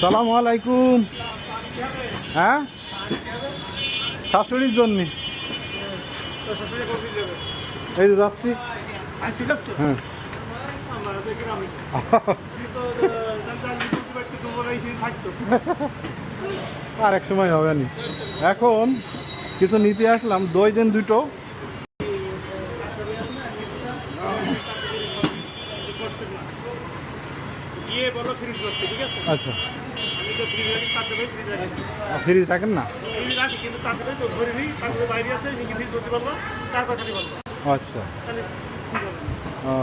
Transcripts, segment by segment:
সালাম আলাইকুম। হ্যাঁ? শাশুড়ির জন্য। এই যে যাচ্ছি। হ্যাঁ। আর এক সময় হবে না। এখন কিছু নিতে আসলাম দই দিন দুটো। আচ্ছা। ফ্রিজ রাখেন না? ফ্রিজ রাখি কিন্তু তার দেবে তো ধরে নিই তার বাইরে আছে নিজে ফ্রিজ করতে পারব তার কথা বলব। আচ্ছা। ও।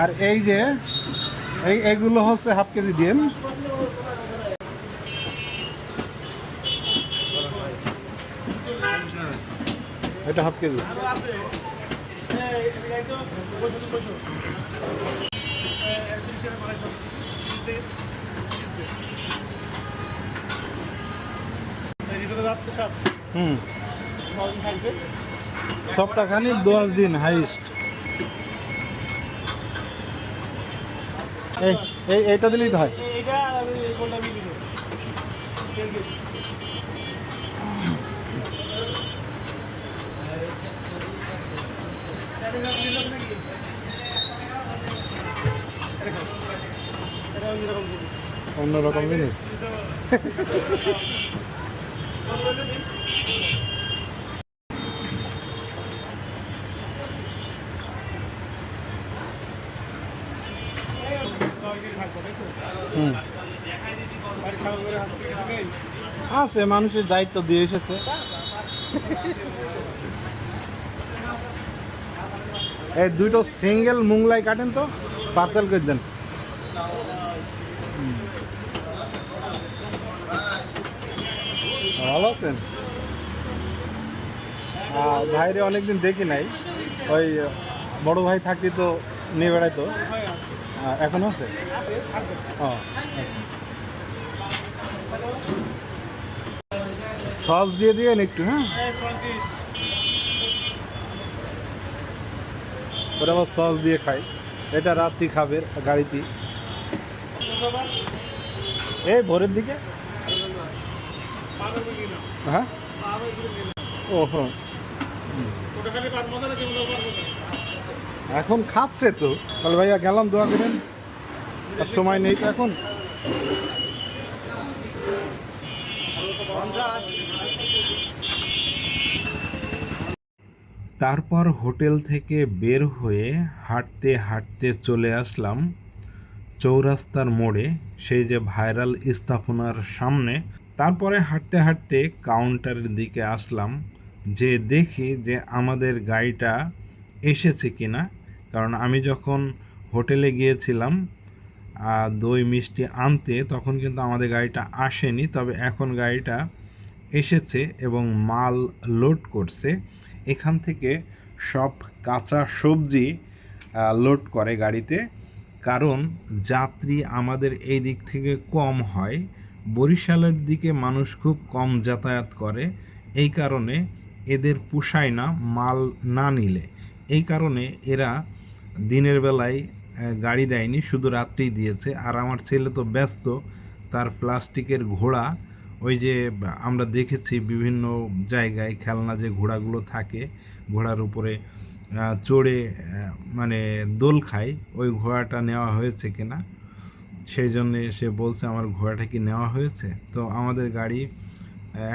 আর এই যে এই এইগুলো হচ্ছে হাফ কেজি ডিম। এটা হাফ কেজি। হুম। সপ্তাহখানি দশ দিন হাইস্ট। এই এই এইটা দিলেই তো হয়। অন্যরকম জিনিস আছে মানুষের দায়িত্ব দিয়ে এসেছে। এই দুটো সিঙ্গেল মুংলাই কাটেন তো, পার্সেল করে দেন। ভালো আছেন? ভাইরে অনেকদিন দেখি নাই। ওই বড় ভাই থাকতে তো নিয়ে বেড়াইতো। এখনও আছে? ও সস দিয়ে দিয়ে একটু হ্যাঁ? ওরা আবার সস দিয়ে খাই এটা রাত্রি খাবে গাড়িতে। এই ভোরের দিকে? হ্যাঁ? এখন খাচ্ছে তো। তাহলে ভাইয়া গেলাম দোয়া করেন। আর সময় নেই তো এখন। তারপর হোটেল থেকে বের হয়ে হাঁটতে হাঁটতে চলে আসলাম চৌরাস্তার মোড়ে, সেই যে ভাইরাল স্থাপনার সামনে। তারপরে হাঁটতে হাঁটতে কাউন্টারের দিকে আসলাম, যে দেখি যে আমাদের গাড়িটা এসেছে কিনা। কারণ আমি যখন হোটেলে গিয়েছিলাম দই মিষ্টি আনতে, তখন কিন্তু আমাদের গাড়িটা আসেনি। তবে এখন গাড়িটা এসেছে এবং মাল লোড করছে। এখান থেকে সব কাঁচা সবজি লোড করে গাড়িতে। কারণ যাত্রী আমাদের এই দিক থেকে কম হয়। বরিশালের দিকে মানুষ খুব কম যাতায়াত করে। এই কারণে এদের পোষায় না, মাল না নিলে। এই কারণে এরা দিনের বেলায় গাড়ি দেয়নি, শুধু রাত্রেই দিয়েছে। আর আমার ছেলে তো ব্যস্ত, তার প্লাস্টিকের ঘোড়া ওই যে আমরা দেখেছি বিভিন্ন জায়গায় খেলনা যে ঘোড়াগুলো থাকে, ঘোড়ার উপরে চড়ে মানে দোল খায়, ওই ঘোড়াটা নেওয়া হয়েছে কিনা? সেই জন্যে সে বলছে, আমার ঘোড়াটা কি নেওয়া হয়েছে? তো আমাদের গাড়ি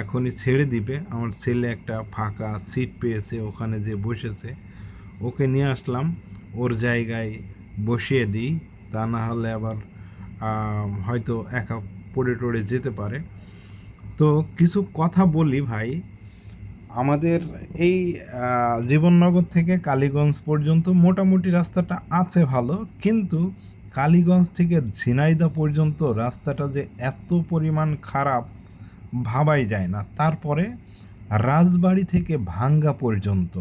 এখনই ছেড়ে দিবে। আমার ছেলে একটা ফাঁকা সিট পেয়েছে ওখানে যে বসেছে। ওকে নিয়ে আসলাম। ওর জায়গায় বসিয়ে দিই। তা না হলে আবার হয়তো একা পড়ে টড়ে যেতে পারে। তো কিছু কথা বলি ভাই। আমাদের এই জীবননগর থেকে কালীগঞ্জ পর্যন্ত মোটামুটি রাস্তাটা আছে ভালো, কিন্তু কালীগঞ্জ থেকে ঝিনাইদা পর্যন্ত রাস্তাটা যে এত পরিমাণ খারাপ ভাবাই যায় না। তারপরে রাজবাড়ি থেকে ভাঙ্গা পর্যন্ত।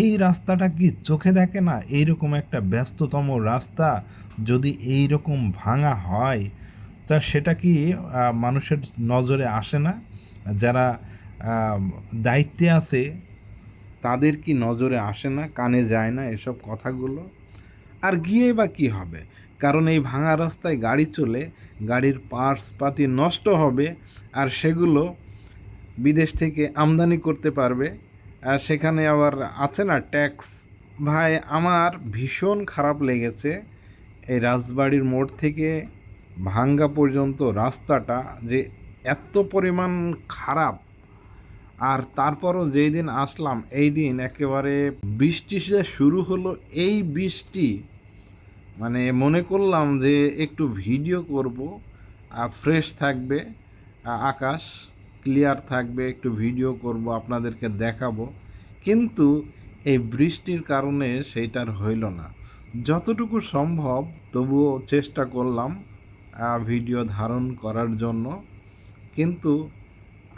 এই রাস্তাটা কি চোখে দেখে না? এইরকম একটা ব্যস্ততম রাস্তা যদি এই রকম ভাঙা হয় তা সেটা কি মানুষের নজরে আসে না? যারা দায়িত্বে আছে, তাদের কি নজরে আসে না, কানে যায় না এসব কথাগুলো? আর গিয়ে বা কী হবে? কারণ এই ভাঙা রাস্তায় গাড়ি চলে, গাড়ির পার্টস পাতি নষ্ট হবে, আর সেগুলো বিদেশ থেকে আমদানি করতে পারবে, আর সেখানে আবার আছে না ট্যাক্স ভাই, আমার ভীষণ খারাপ লেগেছে এই রাজবাড়ির মোড় থেকে ভাঙ্গা পর্যন্ত রাস্তাটা যে এত পরিমাণ খারাপ। আর তারপরও যেই দিন আসলাম, এই দিন একেবারে বৃষ্টি যে শুরু হলো, এই বৃষ্টি মানে মনে করলাম যে একটু ভিডিও করব ফ্রেশ থাকবে আকাশ ক্লিয়ার থাকবে, একটু ভিডিও করব, আপনাদেরকে দেখাবো। কিন্তু এই বৃষ্টির কারণে সেইটার হইল না। যতটুকু সম্ভব তবুও চেষ্টা করলাম ভিডিও ধারণ করার জন্য। কিন্তু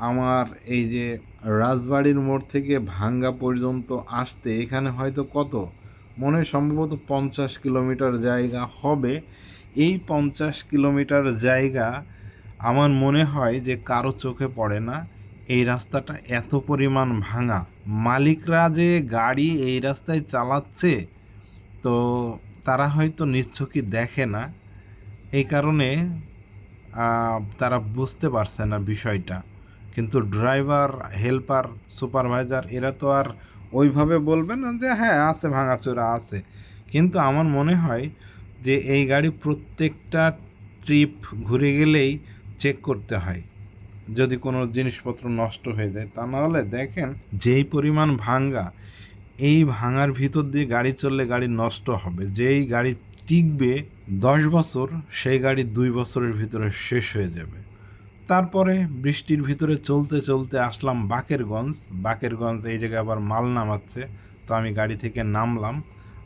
আমার এই যে রাজবাড়ির মোড় থেকে ভাঙ্গা পর্যন্ত আসতে এখানে হয়তো কত? মনে সম্ভবত পঞ্চাশ কিলোমিটার জায়গা হবে। এই পঞ্চাশ কিলোমিটার জায়গা আমার মনে হয় যে কারও চোখে পড়ে না। এই রাস্তাটা এত পরিমাণ ভাঙা। মালিকরা যে গাড়ি এই রাস্তায় চালাচ্ছে, তো তারা হয়তো নিশ্চকি দেখে না। এই কারণে তারা বুঝতে পারছে না বিষয়টা। কিন্তু ড্রাইভার, হেল্পার, সুপারভাইজার, এরা তো আর ওইভাবে বলবে না যে হ্যাঁ আছে, ভাঙাচোরা আছে। কিন্তু আমার মনে হয় যে, এই গাড়ি প্রত্যেকটা ট্রিপ ঘুরে গেলেই চেক করতে হয়। যদি কোনো জিনিসপত্র নষ্ট হয়ে যায়, তা নাহলে দেখেন, যেই পরিমাণ ভাঙ্গা এই ভাঙার ভিতর দিয়ে গাড়ি চললে গাড়ি নষ্ট হবে। যেই গাড়ি টিকবে দশ বছর, সেই গাড়ি দুই বছরের ভিতরে শেষ হয়ে যাবে। তারপরে বৃষ্টির ভিতরে চলতে চলতে আসলাম বাকেরগঞ্জ। বাকেরগঞ্জ এই জায়গায় আবার মাল নামাচ্ছে, তো আমি গাড়ি থেকে নামলাম।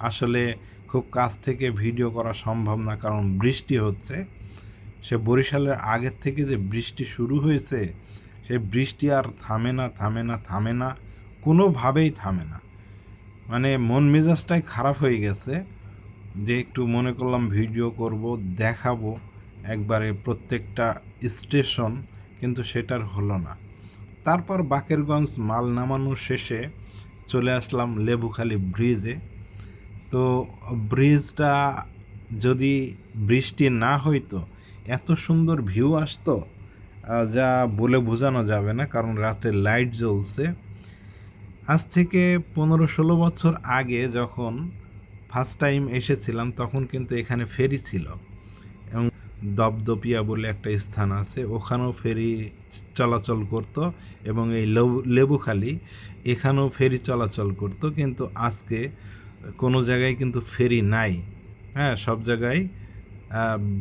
আসলে খুব কাছ থেকে ভিডিও করা সম্ভব না, কারণ বৃষ্টি হচ্ছে। সে বরিশালের আগের থেকে যে বৃষ্টি শুরু হয়েছে, সে বৃষ্টি আর থামে না থামে না থামে না, কোনোভাবেই থামে না। মানে মন মেজাজটাই খারাপ হয়ে গেছে যে একটু মনে করলাম ভিডিও করব, দেখাবো একবারে প্রত্যেকটা স্টেশন, কিন্তু সেটার হলো না। তারপর বাকেরগঞ্জ মাল নামানো শেষে চলে আসলাম লেবুখালী ব্রিজে। তো ব্রিজটা যদি বৃষ্টি না হইতো, এত সুন্দর ভিউ আসতো যা বলে বোঝানো যাবে না, কারণ রাতে লাইট জ্বলছে। আজ থেকে পনেরো ষোলো বছর আগে যখন ফার্স্ট টাইম এসেছিলাম, তখন কিন্তু এখানে ফেরি ছিল। এবং দপদপিয়া বলে একটা স্থান আছে, ওখানেও ফেরি চলাচল করত এবং এই লেবু, লেবুখালি এখানেও ফেরি চলাচল করত, কিন্তু আজকে কোনো জায়গায় কিন্তু ফেরি নাই। হ্যাঁ সব জায়গায়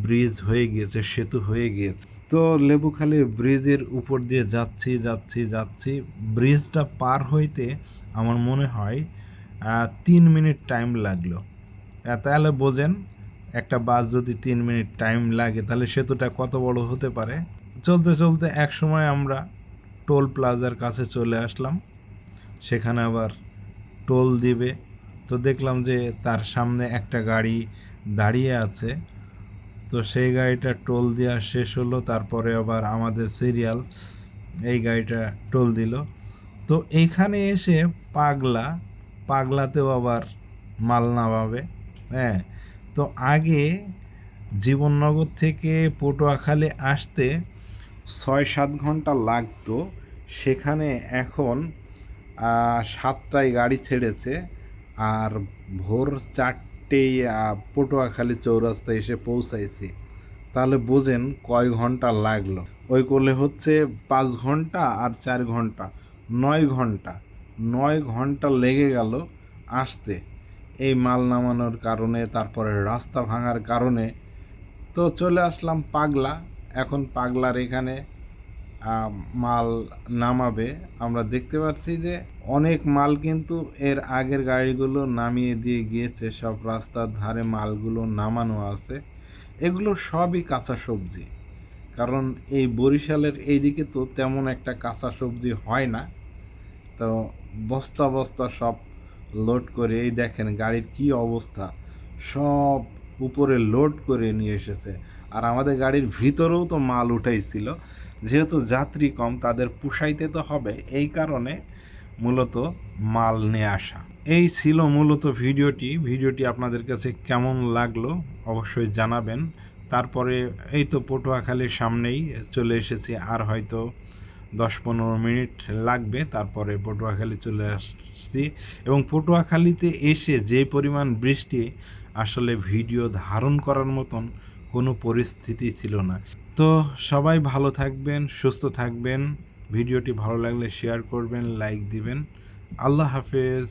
ব্রিজ হয়ে গিয়েছে, সেতু হয়ে গিয়েছে। তো লেবুখালী ব্রিজের উপর দিয়ে যাচ্ছি যাচ্ছি যাচ্ছি। ব্রিজটা পার হইতে আমার মনে হয় তিন মিনিট টাইম লাগল। তাহলে বোঝেন, একটা বাস যদি তিন মিনিট টাইম লাগে, তাহলে সেতুটা কত বড় হতে পারে? চলতে চলতে এক সময় আমরা টোল প্লাজার কাছে চলে আসলাম। সেখানে আবার টোল দিবে। তো দেখলাম যে তার সামনে একটা গাড়ি দাঁড়িয়ে আছে। তো সেই গাড়িটা টোল দেওয়া শেষ হলো, তারপরে আবার আমাদের সিরিয়াল এই গাড়িটা টোল দিল। তো এইখানে এসে পাগলা, পাগলাতেও আবার মাল নামাবে হ্যাঁ। তো আগে জীবননগর থেকে পটুয়াখালী আসতে ছয় সাত ঘণ্টা লাগতো, সেখানে এখন সাতটায় গাড়ি ছেড়েছে, আর ভোর চারটেই আহ, পটুয়াখালী চৌরাস্তায় এসে পৌঁছাইছি। তাহলে বোঝেন কয় ঘণ্টা লাগল। ওই করলে হচ্ছে পাঁচ ঘণ্টা আর চার ঘণ্টা নয় ঘণ্টা নয় ঘণ্টা লেগে গেল আসতে। এই মাল নামানোর কারণে তারপরে রাস্তা ভাঙার কারণে তো চলে আসলাম পাগলা। এখন পাগলার এখানে মাল নামাবে। আমরা দেখতে পাচ্ছি যে অনেক মাল কিন্তু এর আগের গাড়িগুলো নামিয়ে দিয়ে গিয়েছে। সব রাস্তার ধারে মালগুলো নামানো আছে। এগুলো সবই কাঁচা সবজি। কারণ এই বরিশালের এইদিকে তো তেমন একটা কাঁচা সবজি হয় না। তো বস্তা বস্তা সব লোড করে, এই দেখেন গাড়ির কি অবস্থা। সব উপরে লোড করে নিয়ে এসেছে। আর আমাদের গাড়ির ভিতরেও তো মাল উঠাইছিল। যেহেতু যাত্রী কম, তাদের পুষাইতে তো হবে। এই কারণে মূলত মাল নিয়ে আসা। এই ছিল মূলত ভিডিওটি। ভিডিওটি আপনাদের কাছে কেমন লাগল অবশ্যই জানাবেন। তারপরে এই তো পটুয়াখালীর সামনেই চলে এসেছি। আর হয়তো দশ পনেরো মিনিট লাগবে, তারপরে পটুয়াখালী চলে আসছি। এবং পটুয়াখালীতে এসে যে পরিমাণ বৃষ্টি আসলে ভিডিও ধারণ করার মতন কোনো পরিস্থিতি ছিল না। তো সবাই ভালো থাকবেন, সুস্থ থাকবেন। ভিডিওটি ভালো লাগলে শেয়ার করবেন লাইক দিবেন। আল্লাহ হাফেজ।